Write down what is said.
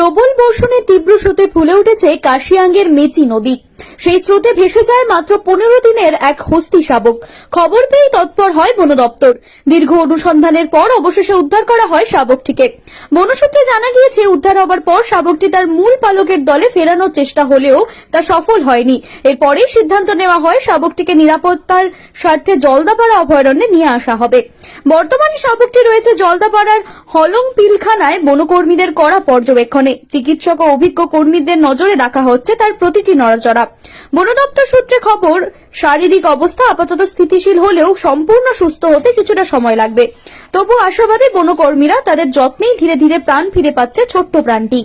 প্রবল বর্ষণে তীব্র স্রোতে ফুলে উঠেছে কাশিয়াঙ্গের মেচি নদী। সেই স্রোতে ভেসে যায় মাত্র পনেরো দিনের এক হস্তি শাবক। খবর পেয়ে তৎপর হয় বন দপ্তর। দীর্ঘ অনুসন্ধানের পর অবশেষে উদ্ধার করা হয় শাবকটিকে। বনসূত্রে জানা গিয়েছে, উদ্ধার হবার পর শাবকটি তার মূল পালকের দলে ফেরানোর চেষ্টা হলেও তা সফল হয়নি। এরপরেই সিদ্ধান্ত নেওয়া হয়, শাবকটিকে নিরাপত্তার স্বার্থে জলদাপাড়া অভয়ারণ্যে নিয়ে আসা হবে। বর্তমানে শাবকটি রয়েছে জলদাপাড়ার হলং পিলখানায় বনকর্মীদের করা পর্যবেক্ষণে। চিকিৎসক ও অভিজ্ঞ কর্মীদের নজরে রাখা হচ্ছে তার প্রতিটি নড়াচড়া। বন দপ্তর সূত্রে খবর, শারীরিক অবস্থা আপাতত স্থিতিশীল হলেও সম্পূর্ণ সুস্থ হতে কিছুটা সময় লাগবে। তবু আশাবাদী বনকর্মীরা তাদের যত্নেই ধীরে ধীরে প্রাণ ফিরে পাচ্ছে ছোট্ট প্রাণটি।